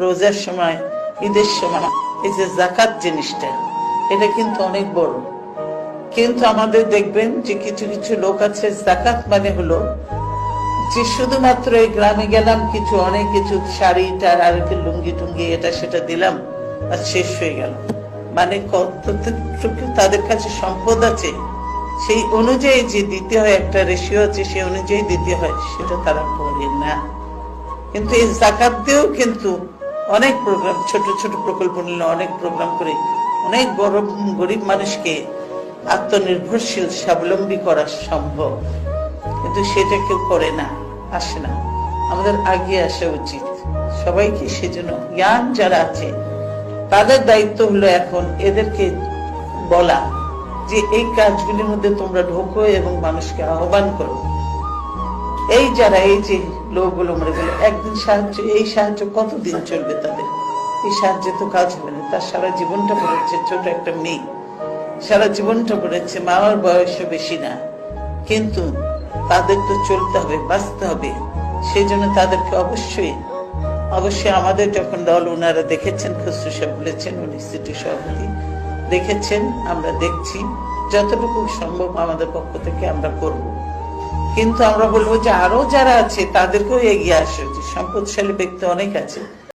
রোজার সময়, ঈদের সময়, এই যে জাকাত জিনিসটা, এটা কিন্তু অনেক বড়। কিন্তু আমাদের দেখবেন যে কিছু কিছু লোক আছে জাকাত মানে হলো যে শুধুমাত্র এই গ্রামে গেলাম, কিছু অনেক কিছু শাড়ি টার আর একটু লুঙ্গি টুঙ্গি, এটা সেটা দিলাম, আর শেষ হয়ে গেল। মানে তাদের কাছে সম্পদ আছে, সেই অনুযায়ী যে দিতে হয়, একটা রেশিও আছে, সেই অনুযায়ী দিতে হয়, সেটা তারা করে না। কিন্তু এই জাকাত দিয়েও কিন্তু অনেক প্রোগ্রাম ছোট ছোট প্রকল্প নিলে অনেক প্রোগ্রাম করে অনেক বড় গরিব মানুষকে আত্মনির্ভরশীল, স্বাবলম্বী করা সম্ভব। কিন্তু সেটা কেউ করে না, আসে না। আমাদের আগে আসা উচিত সবাইকে সেজন্য। জ্ঞান যারা আছে, তাদের দায়িত্ব হলো এখন এদেরকে বলা যে এই কাজগুলির মধ্যে তোমরা ঢোকো এবং মানুষকে আহ্বান করো। এই যারা, এই যে লোকগুলো মরে গেল, একদিন সাহায্য, এই সাহায্য কতদিন চলবে তাদের? এই সাহায্যে তো কাজ হবে না। তার সারা জীবনটা পড়েছে ছোট একটা মেয়ে। সারা জীবনটা পড়েছে মামার বয়সও বেশি না। কিন্তু তাদের তো চলতে হবে, বাঁচতে হবে। সেই জন্য তাদেরকে অবশ্যই অবশ্যই আমাদের যখন দল ওনারা দেখেছেন, খসরু সাহেব বলেছেন, উনি সিটি সভাপতি, দেখেছেন, আমরা দেখছি, যতটুকু সম্ভব আমাদের পক্ষ থেকে আমরা করব। কিন্তু আমরা বলব যে আরও যারা আছে, তাদেরকেও এগিয়ে আসে। উচিত সম্পদশালী ব্যক্তি অনেক আছে।